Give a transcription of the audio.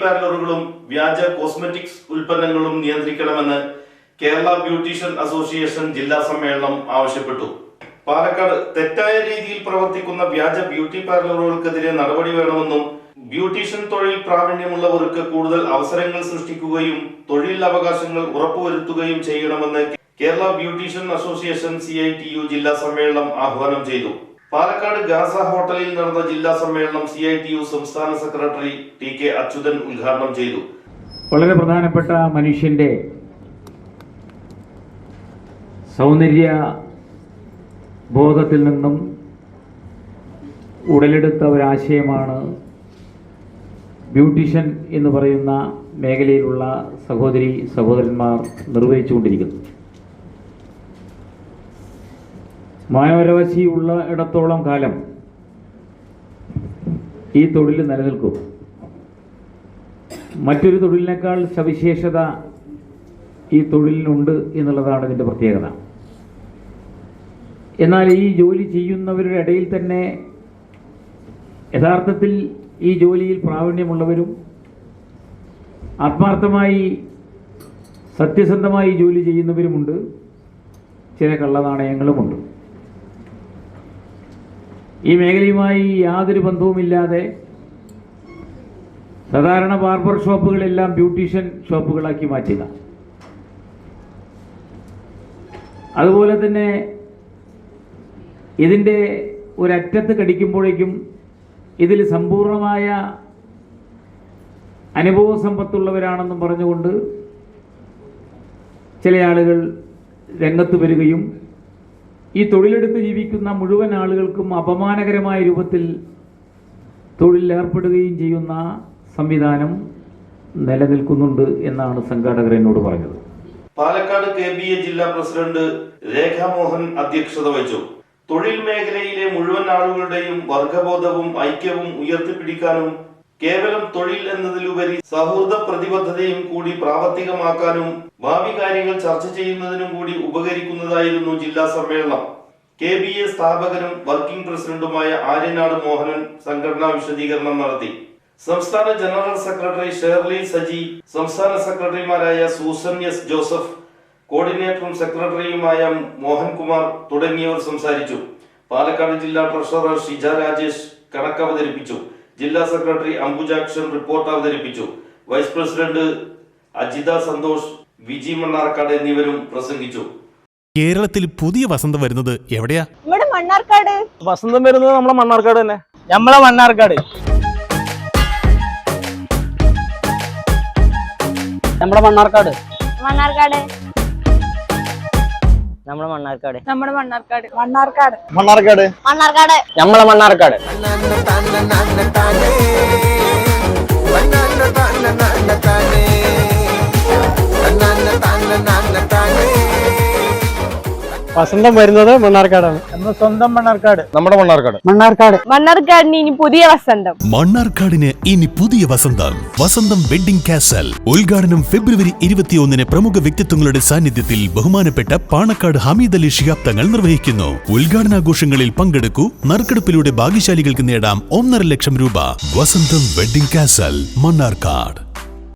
പാർലറുകളും വ്യാജ കോസ്മെറ്റിക്സ് ഉൽപ്പന്നങ്ങളും നിയന്ത്രിക്കണമെന്ന് Kerala beautician association ജില്ലാ സമ്മേളനം ആവശ്യപ്പെട്ടു. പാലക്കാട് തെറ്റായ രീതിയിൽ പ്രവർത്തിക്കുന്ന വ്യാജ ബ്യൂട്ടി പാർലറുകൾക്കെതിരെ നടപടി വേണമെന്നും ബ്യൂട്ടീഷ്യൻ തൊഴിൽ പ്രാവീണ്യമുള്ളവർക്ക് കൂടുതൽ അവസരങ്ങൾ സൃഷ്ടിക്കുകയും തൊഴിൽ അവകാശങ്ങൾ ഉറപ്പുവരുത്തുകയും ചെയ്യണമെന്ന് കേരള ബ്യൂട്ടീഷ്യൻ അസോസിയേഷൻ സി ജില്ലാ സമ്മേളനം ആഹ്വാനം ചെയ്തു. പാലക്കാട് ഗാസ ഹോട്ടലിൽ നടന്ന ജില്ലാ സമ്മേളനം സി ഐ ടി യു സംസ്ഥാന സെക്രട്ടറി ടി കെ അച്യുതൻ ഉദ്ഘാടനം ചെയ്തു. വളരെ പ്രധാനപ്പെട്ട മനുഷ്യന്റെ സൗന്ദര്യ ബോധത്തിൽ നിന്നും ഉടലെടുത്ത ഒരാശയമാണ് ബ്യൂട്ടീഷ്യൻ എന്ന് പറയുന്ന മേഖലയിലുള്ള സഹോദരി സഹോദരന്മാർ നിർവഹിച്ചുകൊണ്ടിരിക്കുന്നത്. മാനവരവശി ഉള്ള ഇടത്തോളം കാലം ഈ തൊഴിൽ നിലനിൽക്കും. മറ്റൊരു തൊഴിലിനേക്കാൾ സവിശേഷത ഈ തൊഴിലിനുണ്ട് എന്നുള്ളതാണ് ഇതിന്റെ പ്രത്യേകത. എന്നാൽ ഈ ജോലി ചെയ്യുന്നവരുടെ ഇടയിൽ തന്നെ യഥാർത്ഥത്തിൽ ഈ ജോലിയിൽ പ്രാവീണ്യമുള്ളവരും ആത്മാർത്ഥമായി സത്യസന്ധമായി ജോലി ചെയ്യുന്നവരുമുണ്ട്. ചില കള്ളനാണയങ്ങളുമുണ്ട്. ഈ മേഖലയുമായി യാതൊരു ബന്ധവുമില്ലാതെ സാധാരണ ബാർബർ ഷോപ്പുകളെല്ലാം ബ്യൂട്ടീഷ്യൻ ഷോപ്പുകളാക്കി മാറ്റുക അതുപോലെ തന്നെ ഇതിന്റെ ഒരറ്റത്ത് കടിക്കുമ്പോഴേക്കും ഇതിൽ സമ്പൂർണമായ അനുഭവ സമ്പത്തുള്ളവരാണെന്നും പറഞ്ഞുകൊണ്ട് ചില ആളുകൾ രംഗത്ത് വരികയും ഈ തൊഴിലെടുത്ത് ജീവിക്കുന്ന മുഴുവൻ ആളുകൾക്കും അപമാനകരമായ രൂപത്തിൽ തൊഴിലേർപ്പെടുകയും ചെയ്യുന്ന സംവിധാനം നിലനിൽക്കുന്നുണ്ട് എന്നാണ് സംഘാടകർ എന്നോട് പറഞ്ഞത്. പാലക്കാട് കെ ബി എ ജില്ലാ പ്രസിഡന്റ് രേഖാമോഹൻ അധ്യക്ഷത വഹിച്ചു. തൊഴിൽ മേഖലയിലെ മുഴുവൻ ആളുകളുടെയും വർഗബോധവും ഐക്യവും ഉയർത്തിപ്പിടിക്കാനും കേവലം തൊഴിൽ എന്നതിലുപരി സൗഹൃദ പ്രതിബദ്ധതയും കൂടി പ്രാവർത്തികമാക്കാനും ഭാവി കാര്യങ്ങൾ ചർച്ച ചെയ്യുന്നതിനും കൂടി ഉപകരിക്കുന്നതായിരുന്നു ജില്ലാ സമ്മേളനം. കെ ബി എ സ്ഥാപകനും വർക്കിംഗ് പ്രസിഡന്റുമായ ആര്യനാട് മോഹനൻ സംഘടനാ വിശദീകരണം നടത്തി. സംസ്ഥാന ജനറൽ സെക്രട്ടറി ഷേർലി സജി സംസ്ഥാന സെക്രട്ടറിമാരായ സൂസൻ എസ് ജോസഫ് കോർഡിനേറ്ററും സെക്രട്ടറിയുമായ മോഹൻകുമാർ തുടങ്ങിയവർ സംസാരിച്ചു. പാലക്കാട് ജില്ലാ ട്രഷറർ ഷിജ രാജേഷ് കണക്ക് അവതരിപ്പിച്ചു ജില്ലാ സെക്രട്ടറി അംബുജാക്ഷൻ റിപ്പോർട്ട് അവതരിപ്പിച്ചു. വൈസ് പ്രസിഡന്റ് അജിത സന്തോഷ് വിജി മണ്ണാർക്കാട് എന്നിവരും പ്രസംഗിച്ചു. കേരളത്തിൽ പുതിയ വസന്തം വരുന്നത് എവിടെയാ? ഇവിടെ മണ്ണാർക്കാട്. വസന്തം വരുന്നത് നമ്മളെ മണ്ണാർക്കാട് തന്നെ. നമ്മളെ മണ്ണാർക്കാട്. നമ്മളെ മണ്ണാർക്കാട്. മണ്ണാർക്കാട്. നമ്മുടെ മണ്ണാർക്കാട്. നമ്മുടെ മണ്ണാർക്കാട്. മണ്ണാർക്കാട്. മണ്ണാർക്കാട്. മണ്ണാർക്കാട്. നമ്മളെ മണ്ണാർക്കാട്. വസന്തം വരുന്നത് മണ്ണാർക്കാടാണ്. നമ്മുടെ സ്വന്തം മണ്ണാർക്കാട്. നമ്മുടെ മണ്ണാർക്കാട്. മണ്ണാർക്കാട്. മണ്ണാർക്കാടിന് ഇനി പുതിയ വസന്തം. മണ്ണാർക്കാടിന് ഇനി പുതിയ വസന്തം. വസന്തം വെഡിംഗ് കാസൽ. ഉദ്ഘാടനം ഫെബ്രുവരി ഇരുപത്തിയൊന്നിന് പ്രമുഖ വ്യക്തിത്വങ്ങളുടെ സാന്നിധ്യത്തിൽ ബഹുമാനപ്പെട്ട പാണക്കാട് ഹമീദ് അലി ശിഹാബ് തങ്ങൾ നിർവഹിക്കുന്നു. ഉദ്ഘാടനാഘോഷങ്ങളിൽ പങ്കെടുക്കൂ. നറുക്കെടുപ്പിലൂടെ ഭാഗ്യശാലികൾക്ക് നേടാം ഒന്നര ലക്ഷം രൂപ. വസന്തം വെഡിംഗ് കാസൽ മണ്ണാർക്കാട്.